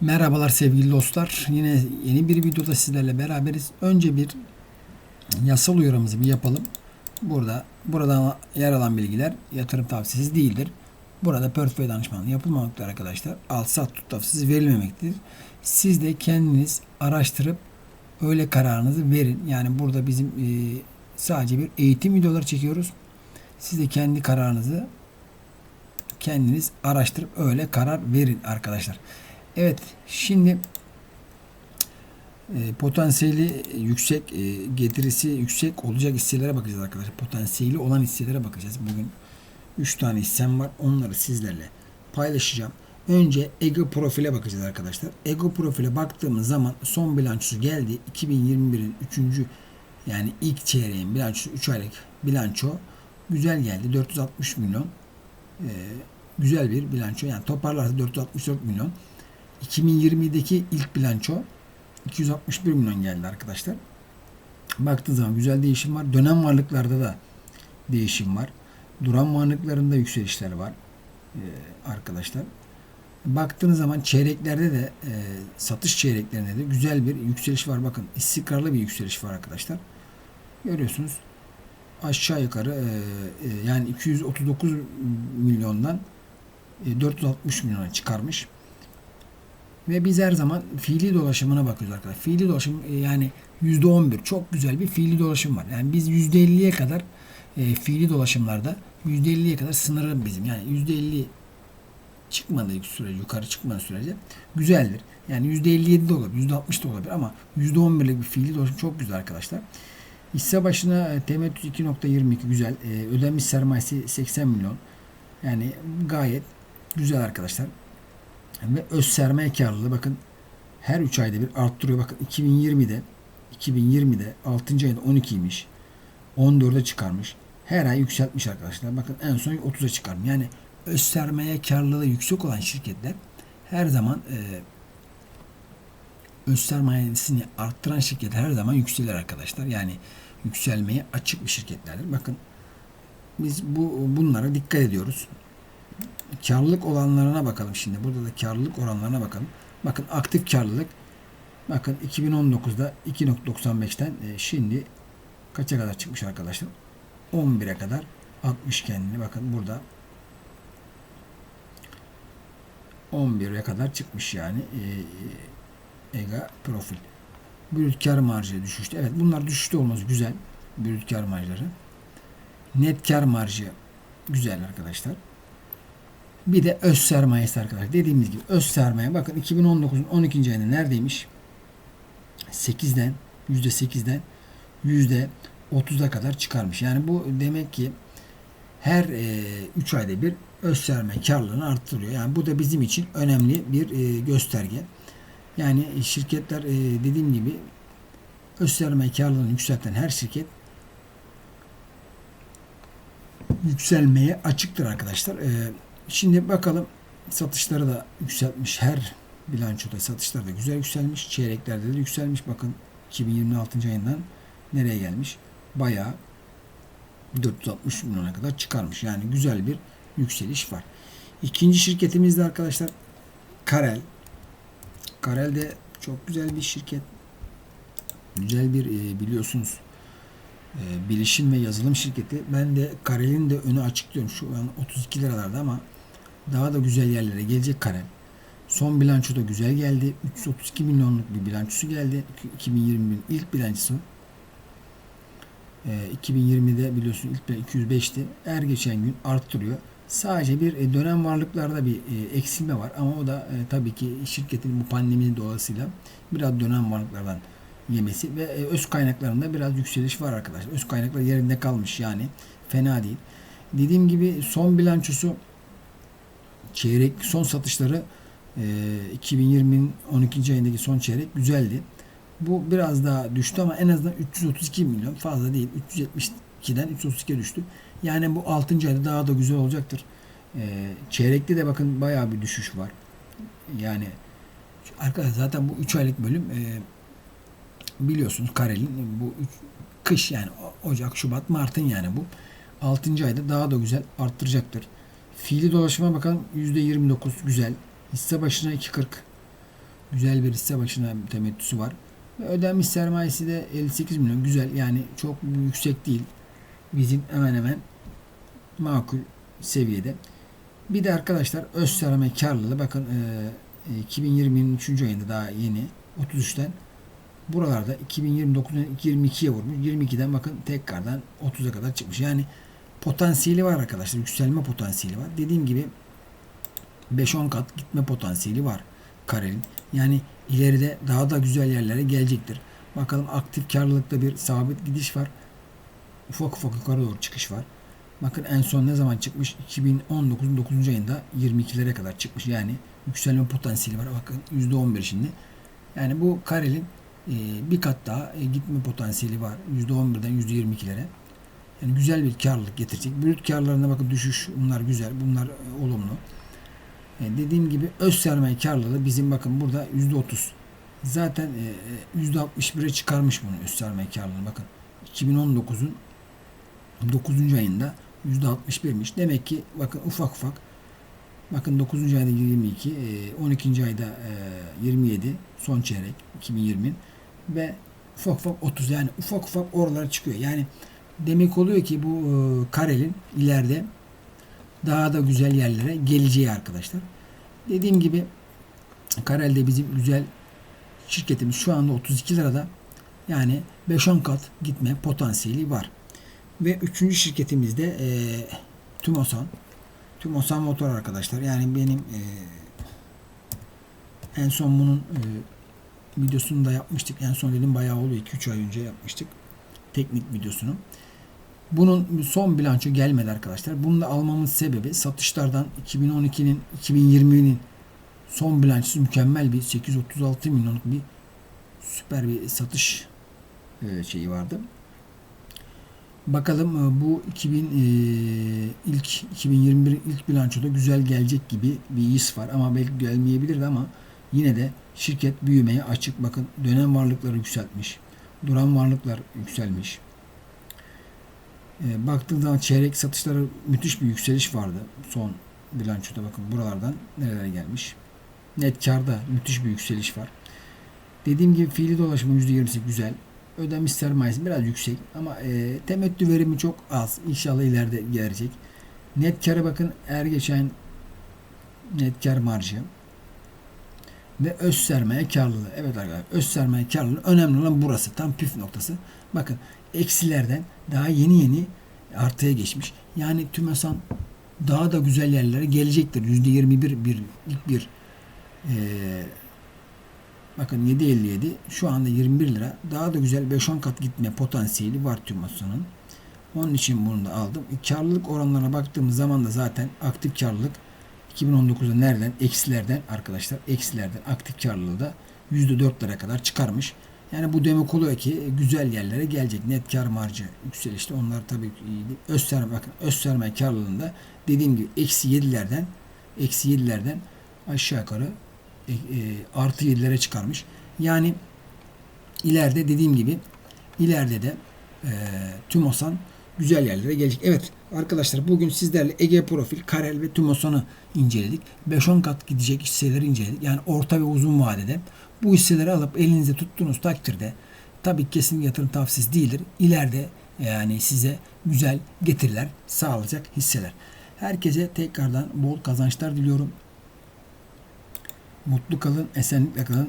Merhabalar sevgili dostlar. Yine yeni bir videoda sizlerle beraberiz. Önce bir yasal uyarımızı bir yapalım. Burada buradan yer alan bilgiler yatırım tavsiyesi değildir. Burada portföy danışmanlığı yapılmamaktadır arkadaşlar. Al sat tut tavsiyesi verilmemektedir. Siz de kendiniz araştırıp öyle kararınızı verin. Yani burada bizim e, sadece bir eğitim videoları çekiyoruz. Siz de kendi kararınızı kendiniz araştırıp öyle karar verin arkadaşlar. Evet şimdi e, potansiyeli yüksek e, getirisi yüksek olacak hisselere bakacağız arkadaşlar. Potansiyeli olan hisselere bakacağız. Bugün 3 tane hissem var. Onları sizlerle paylaşacağım. Önce Ego profile bakacağız arkadaşlar. Ego profile baktığımız zaman son bilançosu geldi. 2021'in 3. yani ilk çeyreğin bilançosu 3 aylık bilanço güzel geldi. 460 milyon. E, güzel bir bilanço. Yani toparlarsa 464 milyon. 2020'deki ilk bilanço 261 milyon geldi arkadaşlar. Baktığı zaman güzel değişim var. Dönem varlıklarda da değişim var. Duran varlıklarında yükselişler var ee, arkadaşlar. Baktığınız zaman çeyreklerde de e, satış çeyreklerinde de güzel bir yükseliş var. Bakın istikrarlı bir yükseliş var arkadaşlar. Görüyorsunuz aşağı yukarı e, e, yani 239 milyondan e, 460 milyona çıkarmış. Ve biz her zaman fiili dolaşımına bakıyoruz arkadaşlar. Fiili dolaşım e, yani %11 çok güzel bir fiili dolaşım var. Yani biz %50'ye kadar e, fiili dolaşımlarda %50'ye kadar sınırı bizim. Yani %50 çıkmadığı sürece, yukarı çıkmadığı sürece güzeldir. Yani %57 de olabilir, %60 da olabilir ama %11'lik bir fiili dolaşım çok güzel arkadaşlar. Hisse başına e, temettüs 2.22 güzel. E, ödenmiş sermayesi 80 milyon. Yani gayet güzel arkadaşlar. Ve öz sermaye karlılığı bakın her 3 ayda bir arttırıyor. Bakın 2020'de 2020'de 6. ayında 12'ymiş. 14'e çıkarmış. Her ay yükseltmiş arkadaşlar. Bakın en son 30'a çıkarmış. Yani öz sermaye karlılığı yüksek olan şirketler her zaman e, öz sermayesini arttıran şirketler her zaman yükselir arkadaşlar. Yani yükselmeye açık bir şirketlerdir. Bakın biz bu bunlara dikkat ediyoruz karlılık olanlarına bakalım şimdi. Burada da karlılık oranlarına bakalım. Bakın aktif karlılık bakın 2019'da 2.95'ten e, şimdi kaça kadar çıkmış arkadaşlar? 11'e kadar 60 kendini. Bakın burada 11'e kadar çıkmış yani e, EGA profil. Brüt kar marjı düşüştü. Evet bunlar düşüşte olması güzel. Brüt kar marjları. Net kar marjı güzel arkadaşlar. Bir de öz sermayesi arkadaşlar. Dediğimiz gibi öz sermaye. Bakın 2019'un 12. ayında neredeymiş? 8'den %8'den %30'a kadar çıkarmış. Yani bu demek ki her 3 e, ayda bir öz sermaye karlılığını arttırıyor. Yani bu da bizim için önemli bir e, gösterge. Yani şirketler e, dediğim gibi öz sermaye karlılığını yükselten her şirket yükselmeye açıktır arkadaşlar. E, Şimdi bakalım satışları da yükseltmiş. Her bilançoda satışlar da güzel yükselmiş. Çeyreklerde de yükselmiş. Bakın 2026 ayından nereye gelmiş? Bayağı 460 milyona kadar çıkarmış. Yani güzel bir yükseliş var. İkinci şirketimizde arkadaşlar Karel. Karel de çok güzel bir şirket. Güzel bir e, biliyorsunuz e, bilişim ve yazılım şirketi. Ben de Karel'in de önü açıklıyorum. Şu an 32 liralarda ama daha da güzel yerlere gelecek Karel. Son bilanço da güzel geldi. 332 milyonluk bir bilançosu geldi. 2020'nin ilk bilançosu. E, 2020'de biliyorsun ilk 205'ti. Her geçen gün arttırıyor. Sadece bir e, dönem varlıklarda bir e, eksilme var ama o da e, tabii ki şirketin bu pandeminin dolayısıyla biraz dönem varlıklardan yemesi ve e, öz kaynaklarında biraz yükseliş var arkadaşlar. Öz kaynaklar yerinde kalmış yani fena değil. Dediğim gibi son bilançosu çeyrek son satışları e, 2020'nin 12. ayındaki son çeyrek güzeldi. Bu biraz daha düştü ama en azından 332 milyon fazla değil. 372'den 332'ye düştü. Yani bu 6. ayda daha da güzel olacaktır. E, çeyrekte de bakın bayağı bir düşüş var. Yani arkadaşlar zaten bu 3 aylık bölüm e, biliyorsunuz Karel'in bu üç, kış yani Ocak, Şubat, Mart'ın yani bu 6. ayda daha da güzel arttıracaktır. Fiili dolaşıma bakalım %29 güzel. Hisse başına 2.40. Güzel bir hisse başına temettüsü var. Ve ödenmiş sermayesi de 58 milyon. Güzel yani çok yüksek değil. Bizim hemen hemen makul seviyede. Bir de arkadaşlar öz sermaye karlılığı bakın e, 2020'nin 3. ayında daha yeni 33'ten buralarda 2029'dan 22'ye vurmuş. 22'den bakın tekrardan 30'a kadar çıkmış. Yani potansiyeli var arkadaşlar. Yükselme potansiyeli var. Dediğim gibi 5-10 kat gitme potansiyeli var Karel'in. Yani ileride daha da güzel yerlere gelecektir. Bakalım aktif karlılıkta bir sabit gidiş var. Ufak ufak yukarı doğru çıkış var. Bakın en son ne zaman çıkmış? 2019'un 9. ayında 22'lere kadar çıkmış. Yani yükselme potansiyeli var. Bakın %11 şimdi. Yani bu Karel'in e, bir kat daha e, gitme potansiyeli var. %11'den %22'lere. Yani güzel bir karlılık getirecek. Brüt karlarına bakın düşüş bunlar güzel. Bunlar e, olumlu. E, dediğim gibi öz sermaye karlılığı bizim bakın burada %30. Zaten e, %61'e çıkarmış bunu öz sermaye karlılığını. Bakın 2019'un 9. ayında %61'miş. Demek ki bakın ufak ufak bakın 9. ayda 22, e, 12. ayda e, 27 son çeyrek 2020 ve ufak ufak 30 yani ufak ufak oralara çıkıyor. Yani demek oluyor ki bu e, Karel'in ileride daha da güzel yerlere geleceği arkadaşlar. Dediğim gibi Karel'de bizim güzel şirketimiz şu anda 32 lirada yani 5-10 kat gitme potansiyeli var. Ve üçüncü şirketimizde e, Tümosan. Tümosan motor arkadaşlar. Yani benim e, en son bunun e, videosunu da yapmıştık. En son dedim bayağı oldu. 2-3 ay önce yapmıştık. Teknik videosunu. Bunun son bilanço gelmedi arkadaşlar. Bunu da almamın sebebi satışlardan 2012'nin 2020'nin son bilançosu mükemmel bir 836 milyonluk bir süper bir satış e, şeyi vardı. Bakalım e, bu 2000 e, ilk 2021 ilk bilançoda güzel gelecek gibi bir his var ama belki gelmeyebilirdi ama yine de şirket büyümeye açık. Bakın dönem varlıkları yükseltmiş. Duran varlıklar yükselmiş. E, baktığınız zaman çeyrek satışları müthiş bir yükseliş vardı. Son bilançoda bakın buralardan nerelere gelmiş. Net karda müthiş bir yükseliş var. Dediğim gibi fiili dolaşımı %28 güzel. Ödemiş sermayesi biraz yüksek ama e, temettü verimi çok az. İnşallah ileride gelecek. Net kara bakın er geçen net kar marjı ve öz sermaye karlılığı. Evet arkadaşlar öz sermaye karlılığı önemli olan burası. Tam püf noktası. Bakın eksilerden daha yeni yeni artıya geçmiş. Yani TÜMESAN daha da güzel yerlere gelecektir. %21 bir ilk bir e, bakın 7.57 şu anda 21 lira. Daha da güzel 5-10 kat gitme potansiyeli var TÜMESAN'ın. Onun için bunu da aldım. E, karlılık oranlarına baktığımız zaman da zaten aktif karlılık 2019'da nereden? Eksilerden arkadaşlar. Eksilerden aktif karlılığı da %4'lere kadar çıkarmış. Yani bu demek oluyor ki güzel yerlere gelecek. Net kar marjı yükselişte onlar tabii. Öz sermaye, bakın öz sermaye karlılığında dediğim gibi eksi 7'lerden eksi 7'lerden aşağı yukarı e, e, artı 7'lere çıkarmış. Yani ileride dediğim gibi ileride de e, TÜMOSAN güzel yerlere gelecek. Evet arkadaşlar bugün sizlerle Ege Profil, Karel ve TÜMOSAN'ı inceledik. 5-10 kat gidecek hisseleri inceledik. Yani orta ve uzun vadede bu hisseleri alıp elinize tuttuğunuz takdirde tabii kesin yatırım tavsiyesi değildir. İleride yani size güzel getiriler sağlayacak hisseler. Herkese tekrardan bol kazançlar diliyorum. Mutlu kalın, esenlikle kalın.